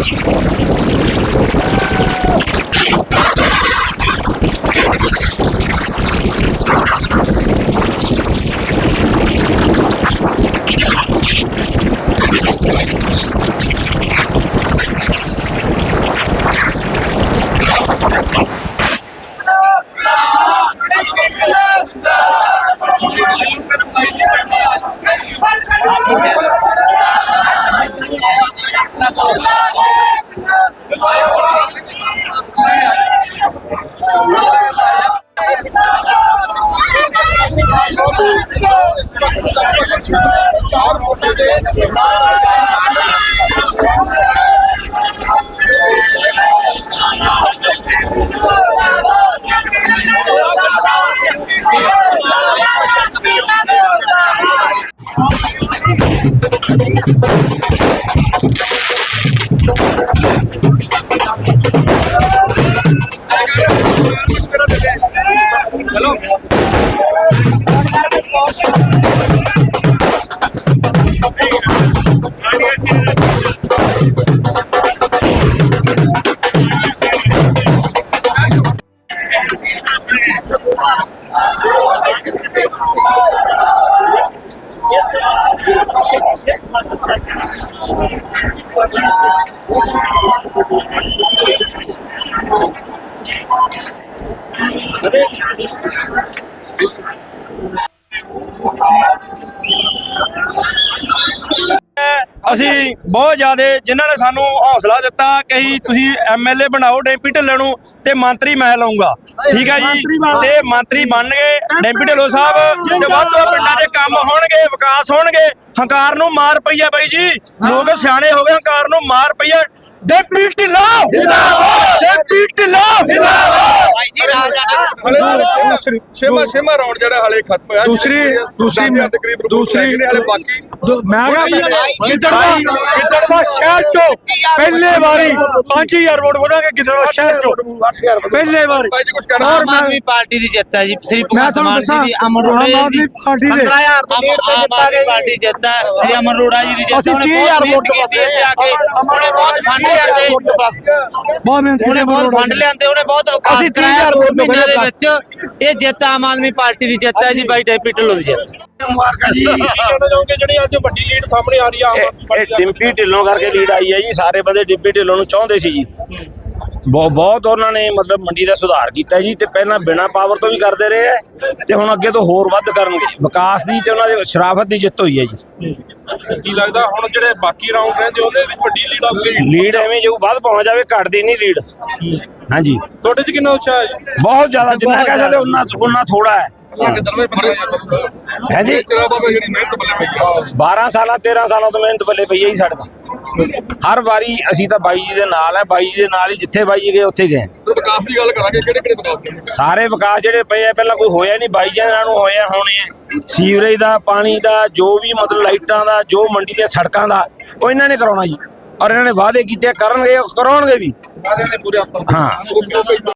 Música Hello. ਮੋਟੇ ਦੇ ਅਸੀਂ ਬਹੁਤ ਜ਼ਿਆਦੇ ਜਿਨ੍ਹਾਂ ਨੇ ਸਾਨੂੰ ਹੌਸਲਾ ਦਿੱਤਾ ਕਿ ਤੁਸੀਂ ਐਮਐਲਏ ਬਣਾਓ ਡੈਂਪੀ ਢਿੱਲੋਂ ਨੂੰ ਤੇ ਮੰਤਰੀ ਮੈਂ ਲਾਉਂਗਾ ਠੀਕ ਹੈ ਜੀ? ਤੇ ਮੰਤਰੀ ਬਣ ਗਏ ਡੈਂਪੀ ਢਿੱਲੋਂ ਸਾਹਿਬ ਤੇ ਵੱਧ ਤੋਂ ਪਿੰਡਾਂ 'ਚ ਕੰਮ ਹੋਣਗੇ ਵਿਕਾਸ ਹੋਣਗੇ। ਹੰਕਾਰ ਨੂੰ ਮਾਰ ਪਈ ਆ ਬਾਈ ਜੀ। ਲੋਕ ਸਿਆਣੇ ਹੋ ਗਏ ਹੰਕਾਰ ਨੂੰ ਮਾਰ ਪਈ ਆ ਡੈਂਪੀ ਢਿੱਲੋਂ! ਜਿੰਦਾਬਾਦ ਡੈਂਪੀ ਢਿੱਲੋਂ! ਜਿੰਦਾਬਾਦ ਜੀ ਰਾਜਾ ਛੇਮਾ ਛੇਮਾ ਰੌਂਡ ਜਿਹੜਾ ਹਲੇ ਖਤਮ ਹੋਇਆ ਦੂਸਰੀ ਦੂਸਰੀ ਤਕਰੀਬ ਦੂਸਰੀ ਹਲੇ ਬਾਕੀ ਮੈਂ ਕਿਦੜਵਾ ਕਿਦੜਵਾ ਸ਼ਹਿਰ ਚੋਂ ਪਹਿਲੇ ਵਾਰੀ 5000 ਵੋਟ ਵਧਾਂਗੇ ਕਿਦੜਵਾ ਸ਼ਹਿਰ ਚੋਂ ਪਹਿਲੇ ਵਾਰੀ ਔਰ ਮੈਂ ਵੀ ਪਾਰਟੀ ਦੀ ਜਿੱਤ ਹੈ ਜੀ ਸ੍ਰੀ ਮੈਂ ਤੁਹਾਨੂੰ ਦੱਸਾਂ ਅਮਰ ਰੋੜਾ ਜੀ ਦੀ ਪਾਰਟੀ ਦੇ 15000 ਤੋਂ ਲੀਡ ਤੇ ਜਿੱਤ ਆ ਗਈ ਪਾਰਟੀ ਜਿੱਤ ਹੈ ਸ੍ਰੀ ਅਮਰ ਰੋੜਾ ਜੀ ਦੀ ਜਿੱਤ ਅਸੀਂ 30000 ਵੋਟ ਤੋਂ ਪਾਸੇ ਆ ਕੇ ਉਹਨੇ ਬਹੁਤ ਫੰਡ ਲਿਆਂਦੇ ਬਹੁਤ ਮਿਹਨਤ ਉਹਨੇ ਬਹੁਤ ਫੰਡ ਲਿਆਂਦੇ ਉਹਨੇ ਬਹੁਤ ਅਸੀਂ 3 ਪਾਰਟੀ ਦੀ ਜਿੱਤ ਹੈ ਜੀ ਬਾਈ ਡੈਪੀ ਢਿੱਲੋਂ ਦੀ ਜਿੱਤ। ਡਿੰਪੀ ਢਿੱਲੋਂ ਕਰਕੇ ਲੀਡ ਆਈ ਹੈ ਜੀ ਸਾਰੇ ਬੰਦੇ ਡਿੰਪੀ ਢਿੱਲੋਂ ਨੂੰ ਚਾਹੁੰਦੇ ਸੀ ਜੀ। ਬਹੁਤ ਬਹੁਤ ਉਹਨਾਂ ਨੇ ਮਤਲਬ ਮੰਡੀ ਦਾ ਸੁਧਾਰ ਕੀਤਾ ਜੀ ਤੇ ਪਹਿਲਾਂ ਬਿਨਾ ਪਾਵਰ ਤੋਂ ਵੀ ਕਰਦੇ ਰਹੇ ਐ ਤੇ ਹੁਣ ਅੱਗੇ ਤੋਂ ਹੋਰ ਵੱਧ ਕਰਨਗੇ। ਵਿਕਾਸ ਦੀ ਤੇ ਉਹਨਾਂ ਦੇ ਸ਼ਰਾਫਤ ਦੀ ਜਿੱਤ ਹੋਈ ਹੈ ਜੀ। ਕੀ ਲੱਗਦਾ ਹੁਣ ਜਿਹੜੇ ਬਾਕੀ ਰਾਉਂਡ ਰਹਿੰਦੇ ਉਹਦੇ ਵਿੱਚ ਵੱਡੀ ਲੀਡ ਆਊਗੀ? ਲੀਡ ਐਵੇਂ ਜਾਊ ਵੱਧ ਪਹੁੰਚ ਜਾਵੇ ਘਟਦੀ ਨਹੀਂ ਲੀਡ ਹਾਂਜੀ। ਤੁਹਾਡੇ 'ਚ ਕਿੰਨਾ ਉਤਸ਼ਾਹ ਹੈ ਜੀ? ਬਹੁਤ ਜ਼ਿਆਦਾ ਜਿੰਨਾ ਕਹਿ ਸਕਦੇ ਉਹਨਾਂ ਉਹਨਾਂ ਥੋੜਾ ਹੈ। ਹੈ ਜੀ? ਚਿਰਾਂ ਬਾਅਦ ਜਿਹੜੀ ਮਿਹਨਤ ਬੱਲੇ ਪਈ ਆ। 12 ਸਾਲਾਂ 13 ਸਾਲਾਂ ਤੋਂ ਮਿਹਨਤ ਬੱਲੇ ਪਈ ਹੈ ਜੀ ਸਾਡੇ ਤੋਂ ਹਰ ਵਾਰੀ ਅਸੀਂ ਤਾਂ ਬਾਈ ਜੀ ਦੇ ਨਾਲ ਹੈ ਬਾਈ ਜੀ ਦੇ ਨਾਲ ਹੀ ਜਿੱਥੇ ਬਾਈ ਜੀ ਗਏ ਉੱਥੇ ਗਏ। ਵਿਕਾਸ ਦੀ ਗੱਲ ਕਰਾਂਗੇ ਕਿਹੜੇ ਕਿਹੜੇ ਵਿਕਾਸ ਸਾਰੇ ਵਿਕਾਸ ਜਿਹੜੇ ਪਏ ਆ ਪਹਿਲਾਂ ਕੋਈ ਹੋਇਆ ਨਹੀਂ ਬਾਈ ਜਨਾਂ ਨੂੰ ਹੋਇਆ ਹੋਣੇ ਆ। ਸੀਵਰੇਜ ਦਾ ਪਾਣੀ ਦਾ ਜੋ ਵੀ ਮਤਲਬ ਲਾਈਟਾਂ ਦਾ ਜੋ ਮੰਡੀ ਦੀਆਂ ਸੜਕਾਂ ਦਾ ਉਹ ਇਹਨਾਂ ਨੇ ਕਰਾਉਣਾ ਜੀ। ਔਰ ਇਹਨਾਂ ਨੇ ਵਾਅਦੇ ਕੀਤੇ ਕਰਨਗੇ ਕਰਾਉਣਗੇ ਵੀ। ਵਾਅਦਿਆਂ ਦੇ ਪੂਰੇ ਉੱਤਰ ਹਾਂ।